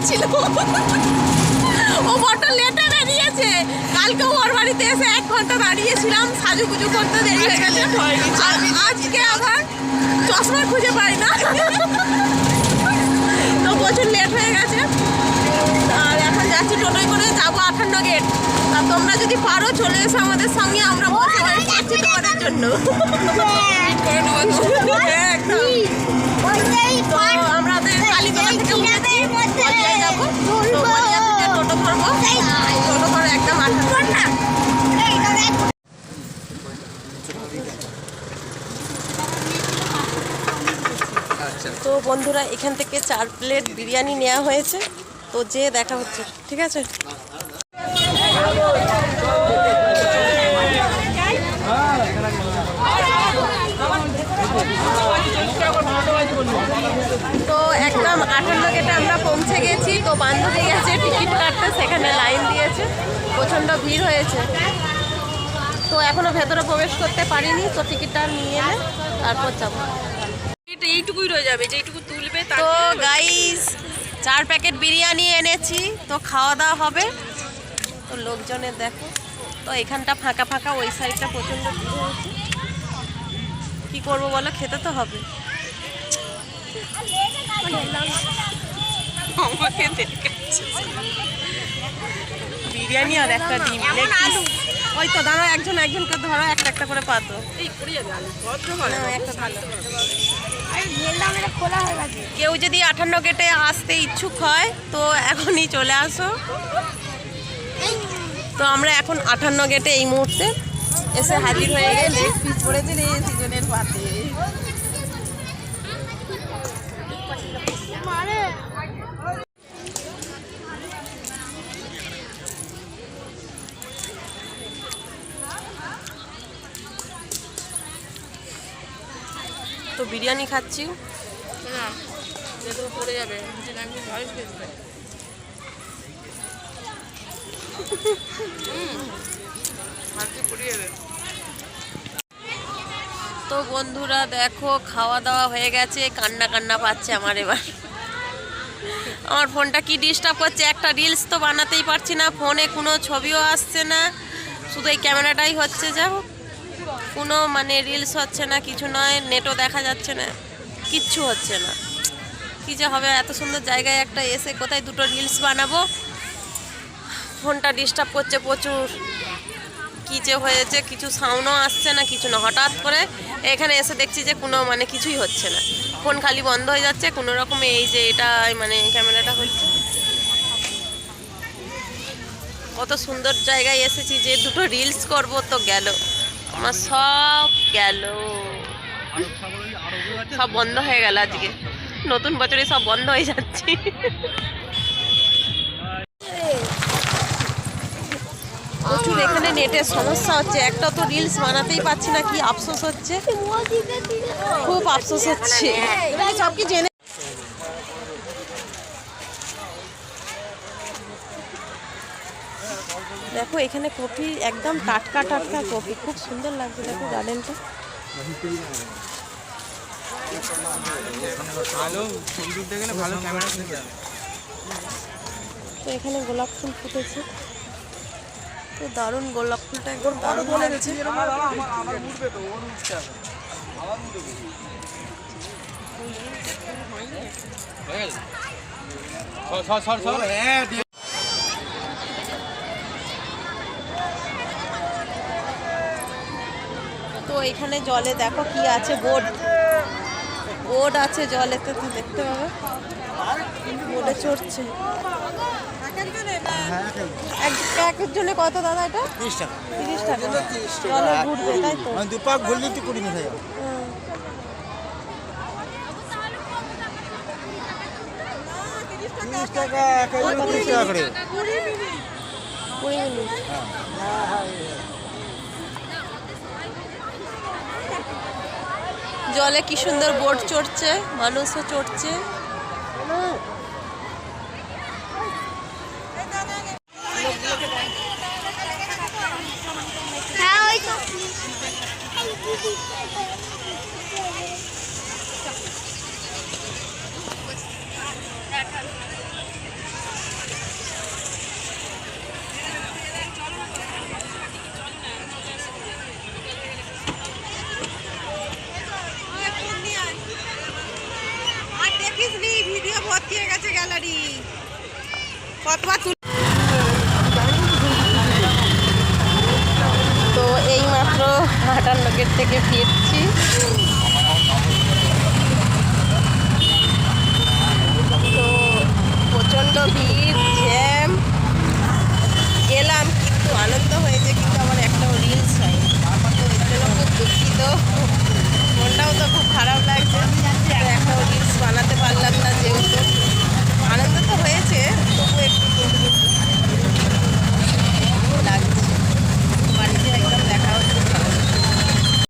দিচ্ছিল ও বড্ড লেটে বেরিয়েছে কালকে ওর বাড়িতে এসে এক ঘণ্টা দাঁড়িয়েছিলাম সাজুগুজু করতে দেরি হয়ে গেছে। আজকে আবার চশমা খুঁজে পাই না। তো প্রচুর লেট হয়ে গেছে। আর এখন যাচ্ছি টোটোয় করে যাব আঠান্ন গেট আর তোমরা যদি পারো চলে এসো আমাদের সঙ্গে আমরা বসে তোমাদের জন্য। তো বন্ধুরা, এখান থেকে চার প্লেট বিরিয়ানি নেওয়া হয়েছে। তো যে দেখা হচ্ছে, ঠিক আছে? তো একদম আঠান্ন গেটে আমরা পৌঁছে গেছি। তো বান্ধবী গেছে টিকিট কাটতে সেখানে লাইন দিয়েছে। প্রচণ্ড ভিড় হয়েছে। তো এখনও ভেতরে প্রবেশ করতে পারিনি, তো টিকিটটা নিয়ে এলে তারপর যাব। এইটুকুই রয়ে যাবে যেইটুকু তুলবে তো গাইস চার প্যাকেট বিরিয়ানি এনেছি তো খাওয়া দাওয়া হবে। তো লোকজনের দেখো তো এখানটা ফাঁকা ফাঁকা ওই সাইডটা প্রচণ্ড কি করব বলো খেতে তো হবে। আমাকে দেখাচ্ছে বিরিয়ানি আর একটা ডিম ওই তো দাঁড়া একজন একজনকে ধরো একটা একটা করে পাতো ভালো। কেউ যদি আঠান্ন গেটে আসতে ইচ্ছুক হয় তো এখনই চলে আসো। তো আমরা এখন আঠান্ন গেটে এই মুহূর্তে এসে হাজির হয়ে গেলে পিস পড়ে দিলে সিজনের পাতে তো বিরিয়ানি খাচ্ছি। না পড়ে যাবে তো বন্ধুরা দেখো খাওয়া দাওয়া হয়ে গেছে কান্না কান্না পাচ্ছে আমার এবার। আমার ফোনটা কি ডিস্টার্ব করছে? একটা রিলস তো বানাতেই পারছি না ফোনে কোনো ছবিও আসছে না। শুধু এই ক্যামেরাটাই হচ্ছে যা হোক। কোনো মানে রিলস হচ্ছে না, কিছু নয় নেটও দেখা যাচ্ছে না, কিচ্ছু হচ্ছে না। কী যে হবে, এত সুন্দর জায়গায় একটা এসে কোথায় দুটো রিলস বানাবো? ফোনটা ডিস্টার্ব করছে প্রচুর। কী যে হয়েছে, কিছু সাউন্ডও আসছে না, কিছু না। হঠাৎ করে এখানে এসে দেখছি যে কোনো মানে কিছুই হচ্ছে না। ফোন খালি বন্ধ হয়ে যাচ্ছে, কোনো রকম এই যে এটা মানে ক্যামেরাটা হচ্ছে। কত সুন্দর জায়গায় এসেছি যে দুটো রিলস করব তো গেল। আমার সব গেল। সব বন্ধ হয়ে গেল আজকে। নতুন বছরে সব বন্ধ হয়ে যাচ্ছে। প্রচুর এখানে নেটের সমস্যা হচ্ছে। একটা তো রিলস বানাতেই পারছি না, কি আফসোস হচ্ছে। খুব আফসোস হচ্ছে। সব কি জেনে দেখো এখানে কপি একদম টাটকা টাটকা কপি খুব সুন্দর লাগছে দেখো গার্ডেনটা তো এখানে গোলাপ ফুল ফুটেছে। তো দারুণ গোলাপ ফুলটা একদম দারুণ লাগছে। সর সর সর হ্যাঁ তো এখানে জলে দেখো কি আছে বোট। বোট আছে জলেতে তো দেখতে পাবে। বোটে চড়ছে। একজনে কত দাদা এটা? তিরিশ টাকা। তিরিশ টাকা। জলে ঘুরবে তাই তো? দু পাক ঘুরলি তো কুড়ি মিনিট টাকা করে। কুড়ি মিনিট। জলে কি সুন্দর বোট চড়ছে মানুষও চড়ছে। হ্যাঁ থেকে ফিরছি। তো প্রচণ্ড ভিড়, জ্যাম। গেলাম, কিন্তু আনন্দ হয়েছে, কিন্তু আমার একটাও রিলস হয়নি। তো এর জন্য খুব দুঃখিত। মনটাও তো খুব খারাপ লাগছে।